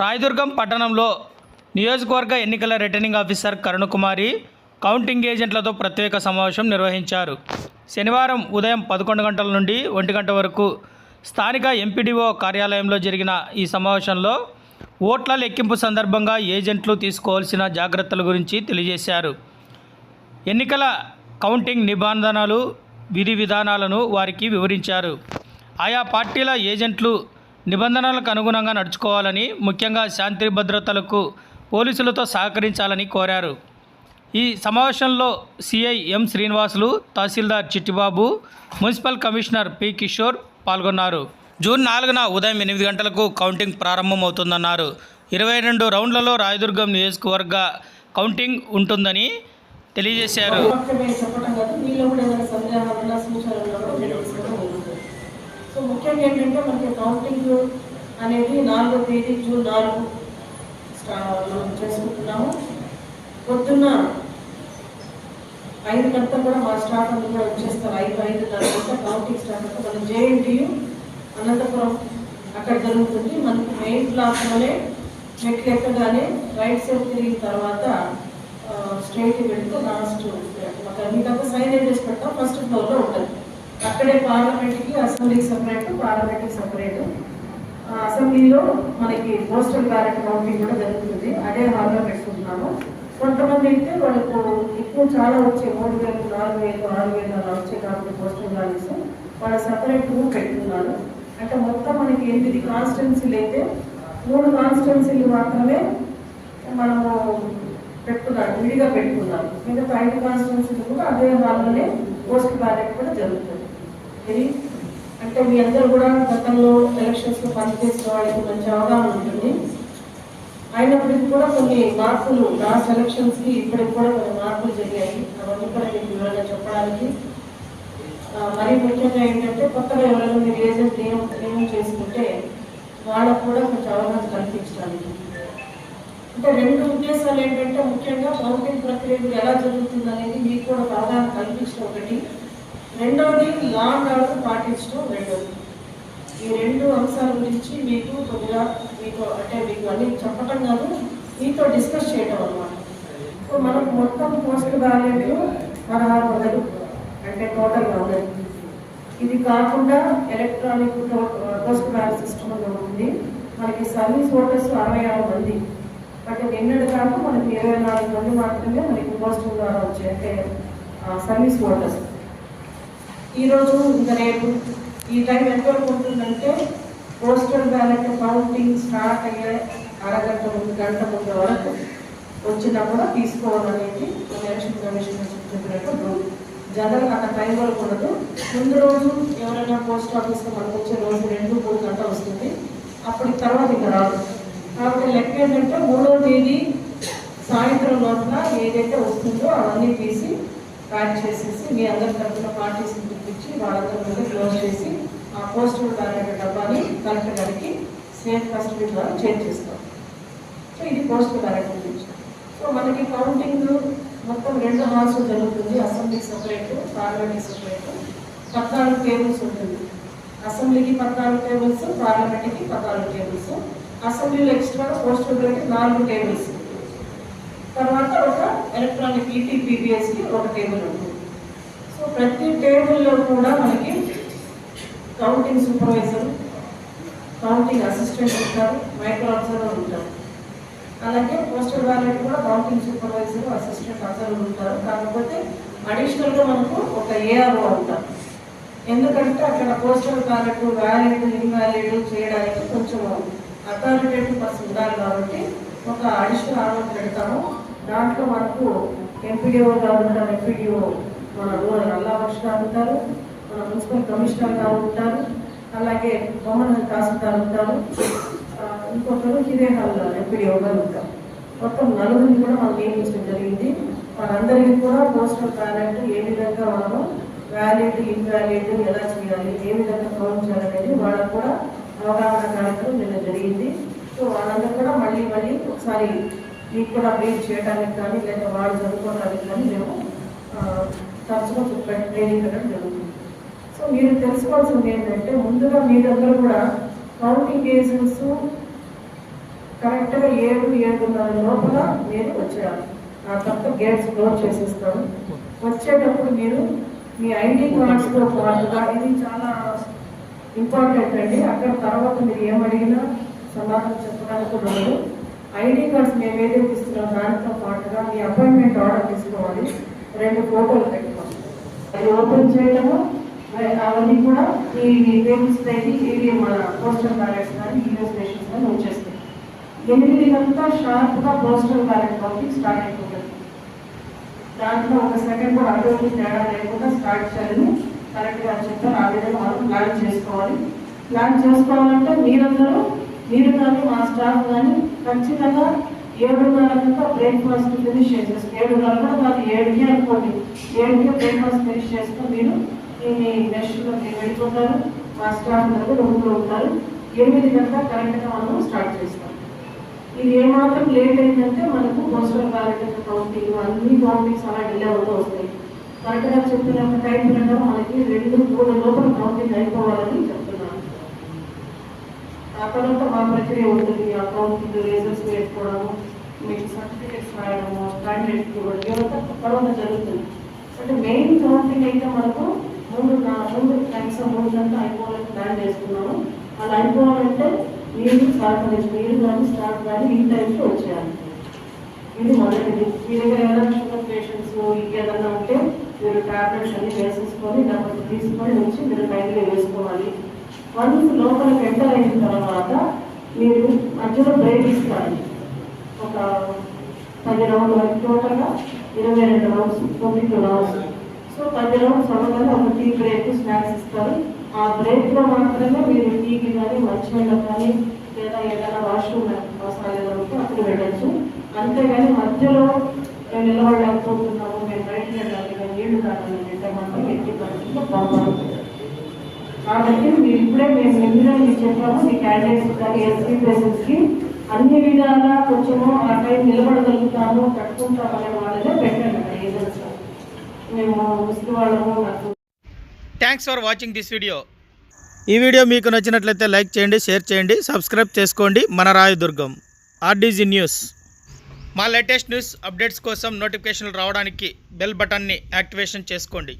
రాయదుర్గం పట్టణంలో నియోజకవర్గ ఎన్నికల రిటర్నింగ్ ఆఫీసర్ కరుణకుమారి కౌంటింగ్ ఏజెంట్లతో ప్రత్యేక సమావేశం నిర్వహించారు. శనివారం ఉదయం పదకొండు గంటల నుండి ఒంటి గంట వరకు స్థానిక ఎంపీడీఓ కార్యాలయంలో జరిగిన ఈ సమావేశంలో ఓట్ల లెక్కింపు సందర్భంగా ఏజెంట్లు తీసుకోవాల్సిన జాగ్రత్తల గురించి తెలియజేశారు. ఎన్నికల కౌంటింగ్ నిబంధనలు విధి విధానాలను వారికి వివరించారు. ఆయా పార్టీల ఏజెంట్లు నిబంధనలకు అనుగుణంగా నడుచుకోవాలని ముఖ్యంగా శాంతి భద్రతలకు పోలీసులతో సహకరించాలని కోరారు. ఈ సమావేశంలో CI M Srinivasulu tahsildar Chittibabu municipal commissioner P Kishore పాల్గొన్నారు. జూన్ నాలుగున ఉదయం ఎనిమిది గంటలకు కౌంటింగ్ ప్రారంభమవుతుందన్నారు. ఇరవై రెండు రౌండ్లలో రాయదుర్గం నియోజకవర్గ కౌంటింగ్ ఉంటుందని తెలియజేశారు. సో ఏంటంటే మనకి కౌంటింగ్ అనేది నాలుగో తేదీ జూన్ నాలుగు స్టా- మనం చేసుకుంటున్నాము. పొద్దున్న ఐదు గంటల కూడా మా స్టాఫ్ అంతా కూడా వచ్చేస్తారు. ఐదు ఐదు తర్వాత కౌంటింగ్ స్టాఫ్ అంతా మన జేఎన్టీయు అనంతపురం అక్కడ జరుగుతుంది. మనకి మెయిన్ బ్లాక్లోనే మెట్లు ఎక్కగానే రైట్ సైడ్ తిరిగిన తర్వాత స్ట్రైట్ వెళ్తే లాస్ట్ ఏం చేసి పెడతాం. ఫస్ట్ ఫ్లోర్లో ఉంటుంది. అక్కడే పార్లమెంట్కి అసెంబ్లీకి సపరేట్ పార్లమెంట్కి సపరేట్. అసెంబ్లీలో మనకి పోస్టల్ బ్యాలెట్ కౌంటింగ్ కూడా జరుగుతుంది. అదే హాల్లో పెట్టుకుంటున్నాము. కొంతమంది అయితే వాళ్ళకు ఎక్కువ చాలా వచ్చే మూడు వేలు నాలుగు వేలు ఆరు వేలు అలా వచ్చే కాబట్టి పోస్టల్ బ్యాలెట్స్ వాళ్ళ సపరేట్ రూమ్ పెట్టుకున్నారు. అంటే మొత్తం మనకి ఎనిమిది కాన్స్టిట్యున్సీలు అయితే మూడు కాన్స్టిట్యున్సీలు మాత్రమే మనము పెట్టుకున్నాం విడిగా పెట్టుకున్నాం మిగతా ఐదు కాన్స్టిట్యున్సీలు కూడా అదే హాల్లోనే పోస్ట్ బ్యాలెట్ కూడా జరుగుతుంది. ఇది అంటే మీ అందరూ కూడా గతంలో ఎలక్షన్స్లో పనిచేసిన వాళ్ళకి మంచి అవగాహన ఉంటుంది. అయినప్పటికీ కూడా కొన్ని మార్పులు లాస్ట్ ఎలక్షన్స్కి ఇప్పటికి కూడా కొన్ని మార్పులు జరిగాయి. అవన్నీ కూడా మీకు వివరంగా చెప్పడానికి. మరీ ముఖ్యంగా ఏంటంటే కొత్తగా ఎవరైనా మీరు ఏజెంట్ నియమం నియమం చేసుకుంటే వాళ్ళకు కూడా కొంచెం అవగాహన కల్పించడానికి. అంటే రెండు ఉద్దేశాలు ఏంటంటే ముఖ్యంగా కౌంటింగ్ ప్రక్రియ ఎలా జరుగుతుంది అనేది మీకు కూడా ఒక అవగాహన కల్పించడం ఒకటి. రెండవది లా అండ్ ఆర్డర్ పాటించడం రెండవది. ఈ రెండు అంశాల గురించి మీకు కొద్దిగా మీకు అంటే మీకు అన్ని చెప్పటం కాదు మీతో డిస్కస్ చేయడం అన్నమాట. సో మనం మొత్తం పోస్ట్ బ్యాలెట్లు పదహారు వందలు అంటే టోటల్గా ఉన్నది ఇది కాకుండా ఎలక్ట్రానిక్ పోస్ట్ బ్యాలెట్ సిస్టమ్ ఉంది. మనకి సర్వీస్ ఓటర్స్ అరవై ఆరు మంది. బట్ నిన్నటి దాకా మనకి ఇరవై నాలుగు మంది మాత్రమే మనకి పోస్ట్ ద్వారా వచ్చాయి అంటే సర్వీస్ ఓటర్స్ ఈరోజు ఇంకా రేపు ఈ టైం ఎంతవరకు ఉంటుందంటే పోస్టల్ బ్యాలెట్ కౌంటింగ్ స్టార్ట్ అయ్యే అరగంట ముందు గంట ముందు వరకు వచ్చినప్పుడు తీసుకోవడం తీసుకోవాలనేది ఎలక్షన్ కమిషన్ చెప్పినట్టు రూల్ జనరల్ అక్కడ టైం వరకు ఉండదు. ముందు రోజు ఎవరైనా పోస్ట్ ఆఫీస్లో మనకు వచ్చే రోజు రెండు మూడు గంట వస్తుంది. అప్పటి తర్వాత ఇక రాదు. కాబట్టి లెక్క ఏంటంటే మూడో తేదీ సాయంత్రం లోపల ఏదైతే వస్తుందో అవన్నీ తీసి ప్యాక్ చేసేసి మీ అందరి తరఫున పార్టీస్ వాళ్ళందరి ముందు క్లోజ్ చేసి ఆ పోస్ట్ బ్యాలెట్ డబ్బాని కలెక్టర్ గారికి సేఫ్ కస్టడీ ద్వారా చేంజ్ చేస్తాం. సో ఇది పోస్ట్ బ్యాలెట్ గురించి సో మనకి కౌంటింగ్ మొత్తం రెండు హాల్స్ జరుగుతుంది. Assembly separate parliament separate. పద్నాలుగు టేబుల్స్ ఉంటుంది. అసెంబ్లీకి పద్నాలుగు టేబుల్స్ పార్లమెంట్కి పద్నాలుగు టేబుల్స్. అసెంబ్లీలో ఎక్స్ట్రా పోస్ట్ బ్యాలెట్ నాలుగు టేబుల్స్. తర్వాత ఒక ఎలక్ట్రానిక్ ఈటీ పీబీఎస్కి ఒక టేబుల్ ఉంటుంది. ప్రతి టేబుల్లో కూడా మనకి కౌంటింగ్ సూపర్వైజర్ కౌంటింగ్ అసిస్టెంట్ ఉంటారు మైక్రో అబ్జర్వర్ ఉంటారు. అలాగే పోస్టల్ బ్యాలెట్ కూడా కౌంటింగ్ సూపర్వైజర్ అసిస్టెంట్ అబ్జర్వర్ ఉంటారు. కాకపోతే అడిషనల్గా మనకు ఒక ఏఆర్ఓ ఉంటారు ఎందుకంటే అక్కడ పోస్టల్ బ్యాలెట్ వ్యాలిడ్ ఇన్వాలిడ్ చేయడానికి కొంచెం అథారిటేటివ్ పర్సన్ ఉండాలి కాబట్టి ఒక అడిషనల్ ఆర్డర్ పెడతాము. దాంట్లో మనకు ఎంపీడీఓ గారు ఎంపీడీఓ మన రూరల్ నల్లా గారు ఉంటారు మన మున్సిపల్ కమిషనర్ గారు ఉంటారు అలాగే బొమ్మన తహసీల్దార్ ఉంటారు. ఇంకొకరు హిరేహాల్ ఎంపీడీఓ గారు ఉంటారు. మొత్తం నలుగురిని కూడా మనం నియమించడం జరిగింది. వాళ్ళందరికీ కూడా పోస్టల్ బ్యాలెట్ ఏ విధంగా మనము వ్యాలిడ్ ఇన్వాలిడ్ ఎలా చేయాలి ఏ విధంగా కౌంట్ చేయాలనేది వాళ్ళకు కూడా అవగాహన కార్యక్రమం నిన్న జరిగింది. సో వాళ్ళందరూ కూడా మళ్ళీ మళ్ళీ ఒకసారి మీకు కూడా బ్రీఫ్ చేయడానికి కానీ లేదా వాళ్ళు చదువుకోవడానికి కానీ మేము తరచుగా చెప్పే ట్రైనింగ్ పెట్టడం జరుగుతుంది. సో మీరు తెలుసుకోవాల్సింది ఏంటంటే ముందుగా మీరందరూ కూడా కౌంటింగ్ ఏజెంట్స్ కరెక్ట్గా ఏడు ఏడున్నర లోపల నేను వచ్చేయాలి. ఆ తప్ప గేట్స్ క్లోజ్ చేసేస్తాను. వచ్చేటప్పుడు మీరు మీ ఐడి కార్డ్స్తో పాటుగా ఇది చాలా ఇంపార్టెంట్ అండి. అక్కడ తర్వాత మీరు ఏమడిగినా సమాధానం చెప్పడానికి ఉండదు. ఐడి కార్డ్స్ మేము ఏదైతే ఇస్తున్నాం దానితో పాటుగా మీ అపాయింట్మెంట్ ఆర్డర్ తీసుకోవాలి. రెండు ఫోటోలు పెట్టి. ఓపెన్ చేయడము అవన్నీ కూడా ఈ టేబుల్స్ పైకి ఇవి మన పోస్టల్ బ్యాలెట్స్ కానీ ఈవో స్టేషన్స్ కానీ వచ్చేస్తాయి. ఎనిమిది షార్ప్గా పోస్టల్ బ్యాలెట్ పంపింగ్ స్టార్ట్ అయిపోతుంది. దాంట్లో ఒక సెకండ్ కూడా అటువంటి తేడా లేకుండా స్టార్ట్ చేయాలని కరెక్ట్గా చెప్తారు ఆ విధంగా మనం ప్లాన్ చేసుకోవాలి. ప్లాన్ చేసుకోవాలంటే మీరందరూ మీరు కానీ మా స్టాఫ్ కానీ ఖచ్చితంగా ఏడున్నర బ్రేక్ఫాస్ట్ ఫినిష్ చేసేసి ఏడున్నర కూడా కాదు ఏడుకి అనుకోండి. ఏడుకి బ్రేక్ఫాస్ట్ ఫినిష్ చేస్తే మీరు మీ- నెక్స్ట్లో మీరు వెళ్ళిపోతారు మా స్టాఫ్ అందరూ రూమ్లో ఉంటారు. ఎనిమిది గంటల కరెక్ట్గా మనం స్టార్ట్ చేస్తాం ఇది ఏమాత్రం లేట్ అయిందంటే మనకు పోస్టల్ బ్యాలెట్ కౌంటింగ్ అన్ని కౌంటింగ్స్ అలా డిలే అవుతూ వస్తాయి. కరెక్ట్గా చెప్పిన టైం ప్రకారం మనకి రెండు మూడు లోపల కౌంటింగ్ అయిపోవాలని చెప్తాం ఆ తర్వాత మా ప్రక్రియ ఉంటుంది అకౌంట్ కౌంటింగ్ రేజర్స్ వేసుకోవడము మీకు సర్టిఫికేట్స్ రాయడము క్యాండిడేట్ ఇవ్వడం ఇదంతా తర్వాత జరుగుతుంది. అంటే మెయిన్ కౌంటింగ్ అయితే మనకు మూడు మూడు కనీసం మూడు గంటలు అయిపోవాలని ప్లాన్ చేసుకున్నాము. అలా అయిపోవాలంటే మీరు సహకరించి మీరు కానీ స్టార్ట్ కానీ ఈ టైంకి వచ్చేయాలి. ఇది మొదటిది. మీ దగ్గర ఏదైనా షుగర్ పేషెంట్స్ ఇంకేదన్నా ఉంటే మీరు టాబ్లెట్స్ అన్ని వేసేసుకొని దాన్ని తీసుకొని వచ్చి మీరు టైంలో వేసుకోవాలి. వన్స్ లోపలికి ఎంటర్ అయిన తర్వాత మీరు మధ్యలో బ్రేక్ ఇస్తారు. ఒక పది రౌండ్ వరకు టోటల్గా ఇరవై రెండు రౌండ్స్ తొమ్మిది రౌండ్స్ సో పది రౌండ్స్ అవ్వగానే ఒక టీ బ్రేక్ స్నాక్స్ ఇస్తారు. ఆ బ్రేక్లో మాత్రమే మీరు టీకి కానీ మంచినీళ్ళకి కానీ లేదా ఏదైనా వాష్రూమ్ మసాలా ఉంటే అప్పుడు వెళ్ళచ్చు అంతేగాని మధ్యలో మేము నిలబడలేకపోతున్నాము మేము బయటకు వెళ్ళాలి మేము నీళ్ళు తాగాలి అంటే మాత్రం ఎట్టి పరిస్థితుల్లో పంపాలి కాబట్టి మీరు ఇప్పుడే మేము ఎందులో మీకు చెప్పాము మీ క్యాండిడేట్స్ కానీ ఎస్పీ పేషెంట్స్కి అన్ని విధాలా కొంచెము ఆ టైం నిలబడగలుగుతాము కట్టుకుంటామనే వాళ్ళనే పెట్టండి అక్కడ మేము ముస్లిం వాళ్ళము నాకు thanks for watching this video ఈ వీడియో మీకు నచ్చినట్లయితే లైక్ చేయండి షేర్ చేయండి సబ్స్క్రైబ్ చేసుకోండి. మన రాయదుర్గం ఆర్డీజీ న్యూస్ మా లేటెస్ట్ న్యూస్ అప్డేట్స్ కోసం నోటిఫికేషన్లు రావడానికి బెల్ బటన్ని యాక్టివేషన్ చేసుకోండి.